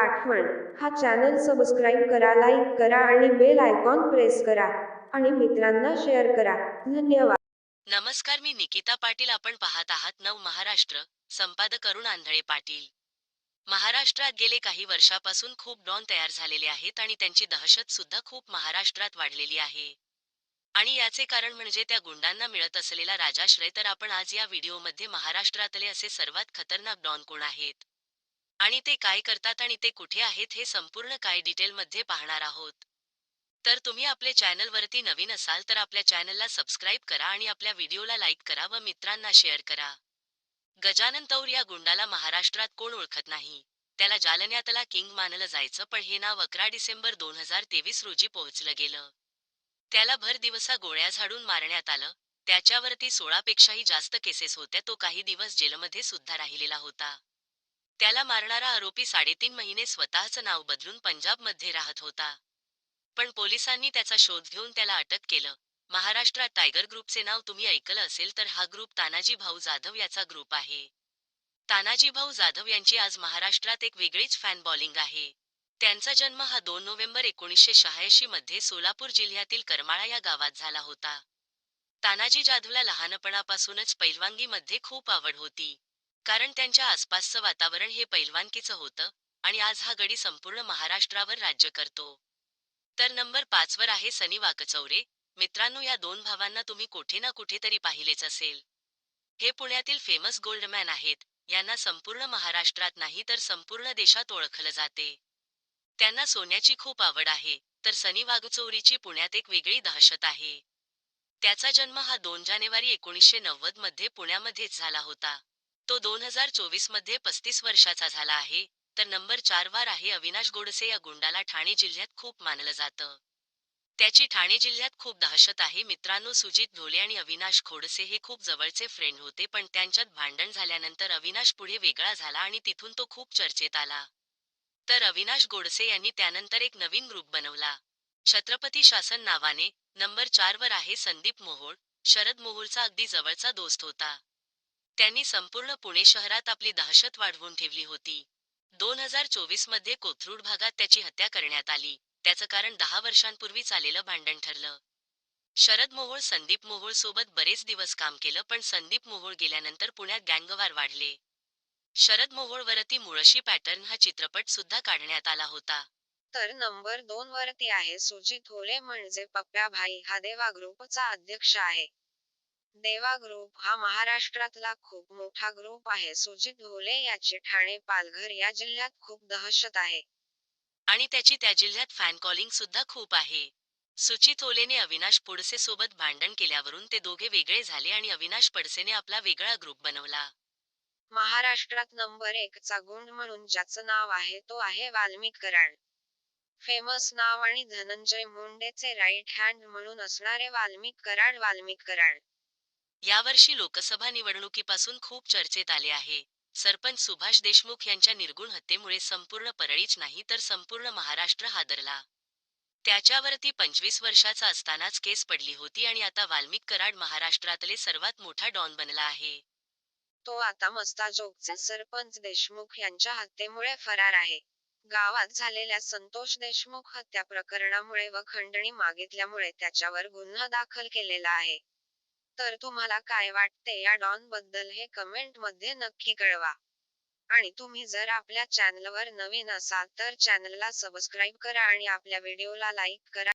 आठवण. हा channel subscribe करा लाईक करा आणि बेल आयकॉन प्रेस करा. आणि मित्रांना शेअर करा. धन्यवाद. नमस्कार मी निकिता पाटील. आपण पाहत आहात नव महाराष्ट्र संपादक अरुण आंधळे पाटील. महाराष्ट्रात गेले काही वर्षापासून खूप डॉन तयार झालेले आहेत आणि त्यांची दहशत सुद्धा खूप महाराष्ट्रात वाढलेली आहे. आणि याचे कारण म्हणजे त्या गुंडांना मिळत असलेला राजाश्रय. तर आपण आज या व्हिडिओमध्ये महाराष्ट्रातले असे सर्वात खतरनाक डॉन कोण आहेत? आणि ते काय करतात आणि ते कुठे आहेत हे संपूर्ण काय डिटेलमध्ये पाहणार आहोत. तर तुम्ही आपले चॅनलवरती नवीन असाल तर आपल्या चॅनलला सबस्क्राईब करा आणि आपल्या व्हिडिओला लाईक करा व मित्रांना शेअर करा. गजानन तौर या गुंडाला महाराष्ट्रात कोण ओळखत नाही? त्याला जालन्यातला किंग मानलं जायचं पण हे नाव अकरा डिसेंबर दोन हजार तेवीस रोजी पोहोचलं गेलं. त्याला भर दिवसा गोळ्या झाडून मारण्यात आलं. त्याच्यावरती सोळापेक्षाही जास्त केसेस होत्या तो काही दिवस जेलमध्ये सुद्धा राहिलेला होता. त्याला मारणारा आरोपी साडेतीन महिने स्वतःचं नाव बदलून पंजाबमध्ये राहत होता. पण पोलिसांनी त्याचा शोध घेऊन त्याला अटक केलं. महाराष्ट्रात टायगर ग्रुपचे नाव तुम्ही ऐकलं असेल तर हा ग्रुप तानाजी भाऊ जाधव याचा ग्रुप आहे. तानाजी भाऊ जाधव यांची आज महाराष्ट्रात एक वेगळीच फॅन बॉलिंग आहे. त्यांचा जन्म हा दोन नोव्हेंबर एकोणीसशे शहाऐंशी मध्ये सोलापूर जिल्ह्यातील करमाळा या गावात झाला होता. तानाजी जाधवला लहानपणापासूनच पैलवांगीमध्ये खूप आवड होती. कारण त्यांच्या आसपासचं वातावरण हे पैलवानकीचं होतं आणि आज हा गडी संपूर्ण महाराष्ट्रावर राज्य करतो. तर नंबर पाचवर आहे सनी वाकचौरे. मित्रांनो या दोन भावांना तुम्ही कुठे ना कुठेतरी पाहिलेच असेल. हे पुण्यातील फेमस गोल्डमॅन आहेत. यांना संपूर्ण महाराष्ट्रात नाही तर संपूर्ण देशात ओळखलं जाते. त्यांना सोन्याची खूप आवड आहे. तर सनी वाघचौरीची पुण्यात एक वेगळी दहशत आहे. त्याचा जन्म हा दोन जानेवारी एकोणीसशे नव्वदमध्ये पुण्यामध्येच झाला होता. तो दोन हजार चोवीसमध्ये पस्तीस वर्षाचा झाला आहे. तर नंबर चार वर आहे अविनाश गोडसे या गुंडाला ठाणे जिल्ह्यात खूप मानलं जातं. त्याची ठाणे जिल्ह्यात खूप दहशत आहे. मित्रांनो सुजित ढोले आणि अविनाश खोडसे हे खूप जवळचे फ्रेंड होते पण त्यांच्यात भांडण झाल्यानंतर अविनाश पुढे वेगळा झाला आणि तिथून तो खूप चर्चेत आला. तर अविनाश गोडसे यांनी त्यानंतर एक नवीन ग्रुप बनवला. छत्रपती शासन नावाने नंबर चार वर आहे संदीप मोहोळ. शरद मोहोळचा अगदी जवळचा दोस्त होता. त्यांनी संपूर्ण पुणे शहरात आपली दहशत वाढवून ठेवली होती. दोन हजार चोवीसमध्ये कोथरूड भागात त्याची हत्या करण्यात आली. त्याचं कारण दहा वर्षांपूर्वी चालेलं भांडण ठरलं. शरद मोहोळ संदीप मोहोळ सोबत बरेच दिवस काम केलं पण संदीप मोहोळ गेल्यानंतर पुण्यात गँगवार वाढले. शरद मोहोळ वरती मुळशी पॅटर्न हा चित्रपट सुद्धा काढण्यात आला होता. तर नंबर दोन वरती आहे सुजित होले म्हणजे पप्प्या भाई हा देवा ग्रुपचा अध्यक्ष आहे. देवा ग्रुप हा महाराष्ट्रातला खूप मोठा ग्रुप आहे. सुजित होले याची ठाणे पालघर या जिल्ह्यात खूप दहशत आहे. आणि त्याची त्या जिल्ह्यात फॅन कॉलिंग सुद्धा खूप आहे. सुचित ओलेने अविनाश पुडसे सोबत भांडण केल्यावरून ते दोघे वेगळे झाले आणि अविनाश पडसेने आपला वेगळा ग्रुप बनवला. महाराष्ट्रात नंबर एक चा गुंड म्हणून ज्याचं नाव आहे तो आहे वाल्मिक कराड फेमस नाव आणि धनंजय मुंडेचे राईट हँड म्हणून असणारे वाल्मिक कराड वाल्मिक कराड यावर्षी लोकसभा निवडणुकीपासून खूप चर्चेत आले आहे. सरपंच सुभाष देशमुख यांच्या निर्गुण हत्येमुळे संपूर्ण परळीच नाही तर संपूर्ण महाराष्ट्र हादरला. त्याच्यावरती पंचवीस वर्षाचा असतानाच केस पडली होती आणि आता वाल्मिक कराड महाराष्ट्रातले सर्वात मोठा डॉन बनला आहे. तो आता मस्ताजोगचे सरपंच देशमुख यांच्या हत्येमुळे फरार आहे. गावात झालेल्या संतोष देशमुख हत्या प्रकरणामुळे व खंडणी मागितल्यामुळे त्याच्यावर गुन्हा दाखल केलेला आहे. तर तुम्हाला काय वाटते? या डॉनबद्दल हे कमेंटमध्ये नक्की कळवा. आणि तुम्ही जर आपल्या चॅनलवर नवीन असाल तर चॅनलला सबस्क्राईब करा आणि आपल्या व्हिडिओला लाईक करा.